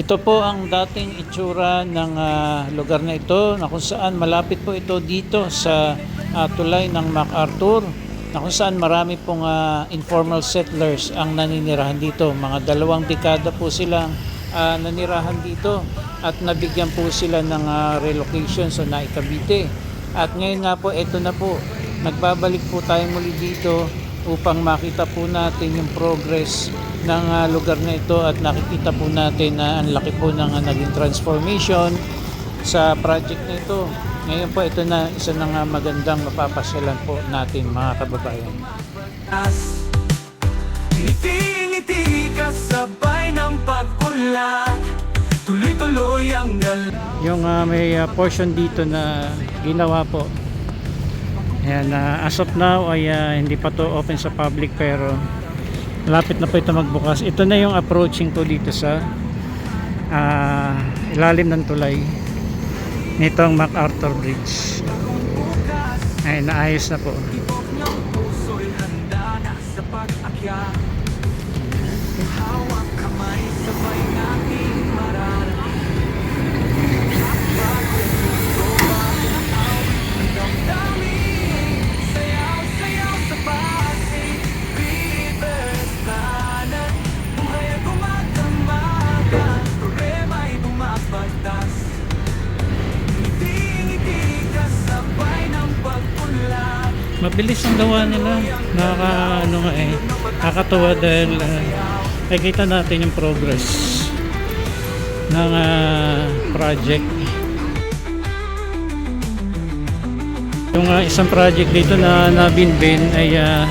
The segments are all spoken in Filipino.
Ito po ang dating itsura ng ah, lugar na ito na kung saan malapit po ito dito sa ah, tulay ng MacArthur na kung saan marami pong ah, informal settlers ang naninirahan dito. Mga dalawang dekada po silang ah, nanirahan dito at nabigyan po sila ng ah, relocation sa Naikabite. At ngayon nga po, ito na po, nagbabalik po tayo muli dito upang makita po natin yung progress ng ah, lugar na ito at nakikita po natin na ang laki po ng ah, naging transformation sa project na ito. Ngayon po ito na isa ng ah, magandang mapapasyalan po natin mga kababayan. Ngiti-ngiti kasabay ng pagkulat Tuloy-tuloy ang gal Yung ah, may ah, portion dito na ginawa po. Ayan, ah, as of now ay ah, hindi pa to open sa public pero malapit na po ito magbukas. Ito na yung approaching ko dito sa ah, ilalim ng tulay nitong MacArthur Bridge. Ay, naayos na po. Hawak kamay sabay Mabilis ang gawa nila. Nakaka, ano nga eh, nakakatuwa dahil ah, nakikita natin yung progress ng ah, project. Yung ah, isang project dito na nabinbin ay ah,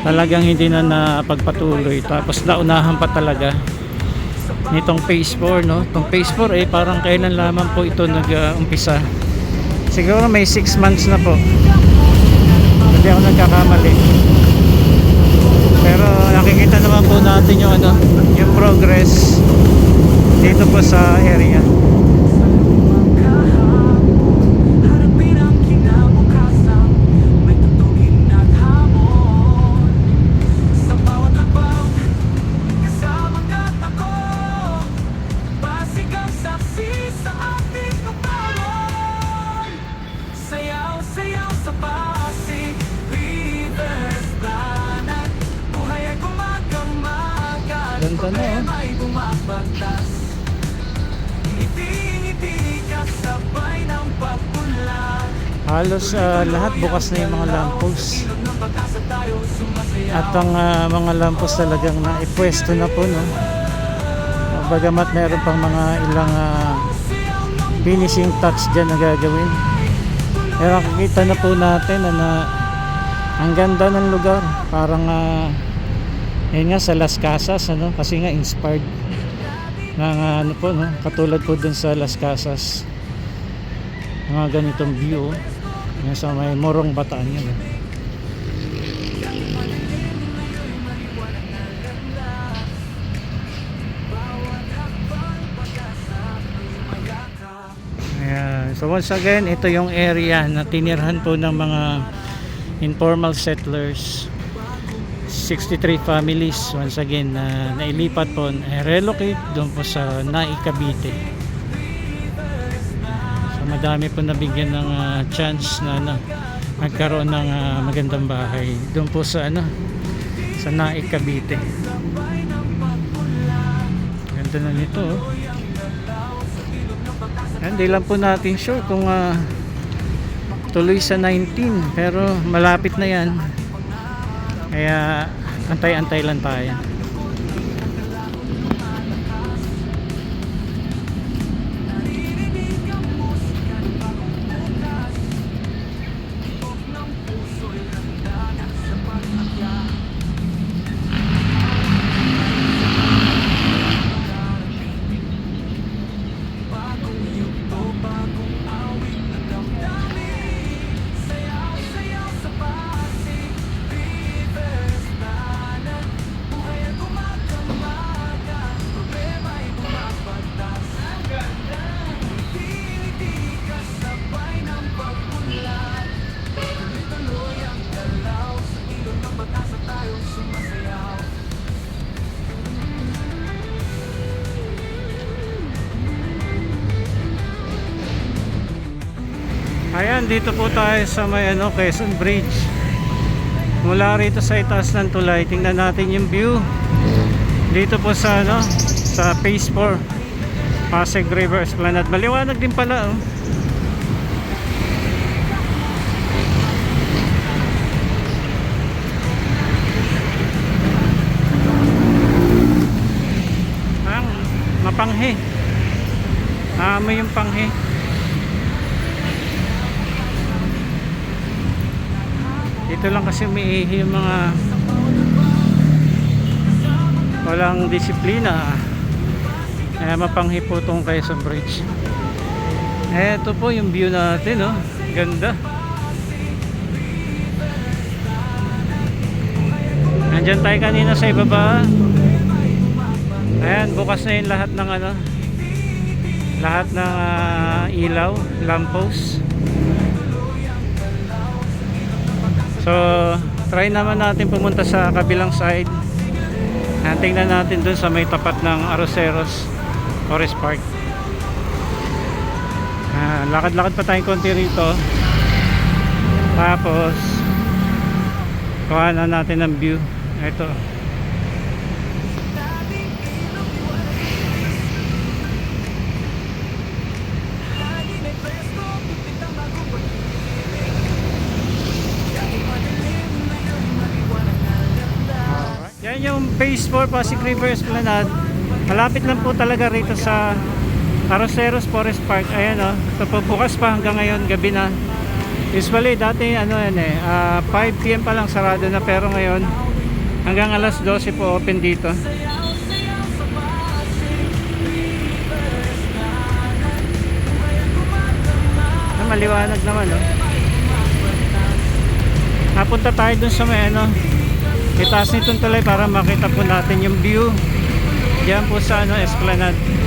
talagang hindi na napagpatuloy. Tapos naunahan pa talaga nitong phase 4 no. Itong phase 4 eh parang kailan lamang po ito nag-umpisa. Siguro may 6 months na po. Hindi ako nagkakamali. Pero nakikita naman po natin yung ano, yung progress dito po sa area. Halos ah, lahat bukas na yung mga sumasayaw At ang ah, mga lamppost talagang naipwesto na po no. Bagamat meron pang mga ilang ah, finishing touch dyan na gagawin. Pero nakikita na po natin na, na ang ganda ng lugar. Parang ah, yun nga sa Las Casas ano kasi nga inspired ng ano po no katulad po dun sa Las Casas mga ganitong view yung sa may Morong Bataan yun eh. Ayan. So once again, ito yung area na tinirhan po ng mga informal settlers. 63 families once again na nailipat po, eh, relocate doon po sa Nai Cavite. Madami po nabigyan ng ah, chance na ano, magkaroon ng ah, magandang bahay doon po sa ano sa Nai Cavite. Ganda na nito. Oh. Hindi lang po natin sure kung ah, tuloy sa 19 pero malapit na yan. Kaya antay-antay lang tayo. Ayan, dito po tayo sa may ano, Quezon Bridge. Mula rito sa itaas ng tulay, tingnan natin yung view. Dito po sa ano, sa Phase 4. Pasig River Esplanade. Maliwanag din pala oh. Ang mapanghe. Aamoy yung panghe. Dito lang kasi umiihi yung mga walang disiplina. Kaya mapanghi po itong Quezon Bridge. Eto po yung view natin, oh. Ganda. Nandyan tayo kanina sa ibaba. Ayan, bukas na yung lahat ng ano, lahat ng ah, ilaw, lamppost. So, try naman natin pumunta sa kabilang side. Ah, tingnan natin dun sa may tapat ng Aroseros Forest Park. Ah, lakad-lakad pa tayong konti rito. Tapos, kuha na natin ng view. Ito. Yan yung phase 4 Pasig River Esplanade. Malapit lang po talaga rito sa Arroceros Forest Park. Ayan o. Oh. So bukas pa hanggang ngayon gabi na. Usually dati ano yan eh. ah, 5 PM pa lang sarado na pero ngayon hanggang alas 12 po open dito. Ah, maliwanag naman oh. Napunta tayo dun sa may ano itaas nitong tulay para makita po natin yung view. Diyan po sa ano, Esplanade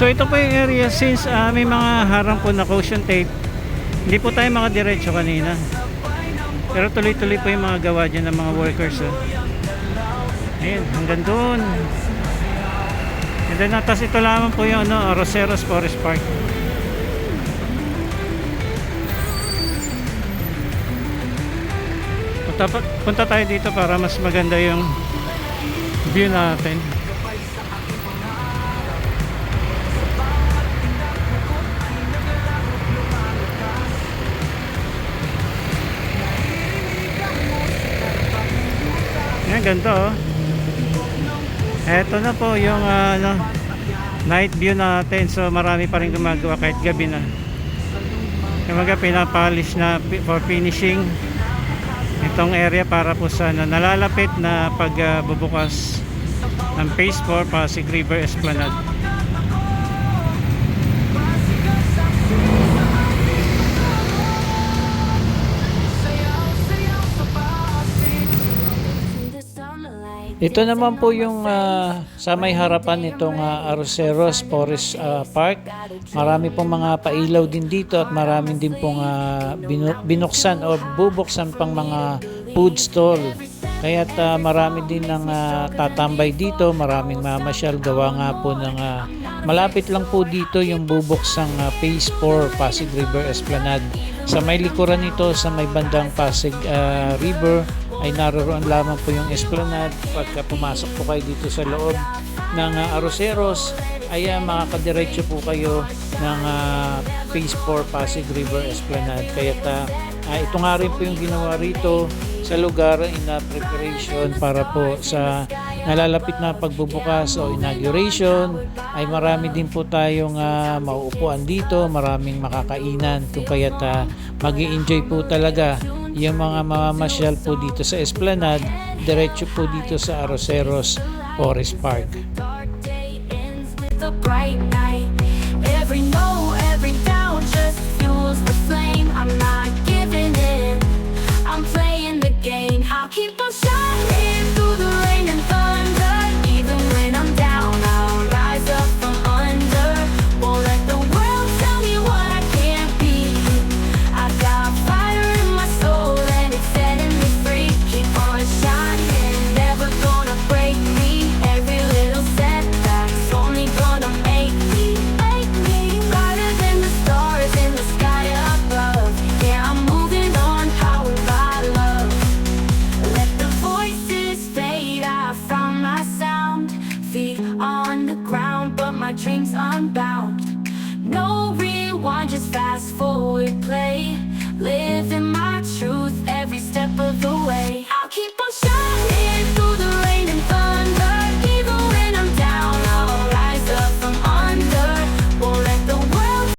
So ito po yung area. Since ah, may mga harang po na caution tape hindi po tayo makadiretso kanina. Pero tuloy-tuloy po yung mga gawa dyan ng mga workers oh. ayun hanggang doon. And then atas ito lamang po yung ano, Roseros Forest Park. Punta, punta tayo dito para mas maganda yung view natin ganito oh. Eto na po yung ah, ano, night view natin. So marami pa rin gumagawa kahit gabi na. Kumaga pinapolish na for finishing itong area para po sa ano, nalalapit na pagbubukas ng phase 4 Pasig River Esplanade. Ito naman po yung ah, sa may harapan nitong uh, Arroceros Forest ah, Park. Marami pong mga pailaw din dito at marami din pong ah, binu- binuksan o bubuksan pang mga food stall. Kaya marami din ng ah, tatambay dito, maraming mamasyal gawa nga po ng ah, malapit lang po dito yung bubuksang ah, Phase 4 Pasig River Esplanade. Sa may likuran nito sa may bandang Pasig ah, River ay naroon lamang po yung esplanade. Pagka pumasok po kayo dito sa loob ng uh, Aroseros ay uh, makakadiretso po kayo ng uh, Phase 4 Pasig River Esplanade. Kaya uh, uh, ito nga rin po yung ginawa rito sa lugar in uh, preparation para po sa nalalapit na pagbubukas o inauguration. Ay marami din po tayong uh, mauupuan dito maraming makakainan. Kung kaya't uh, mag enjoy po talaga yung mga mamamasyal po dito sa Esplanade, diretso po dito sa Aroseros Forest Park. dark day our dreams unbound. No rewind, just fast forward, play. Living my truth every step of the way.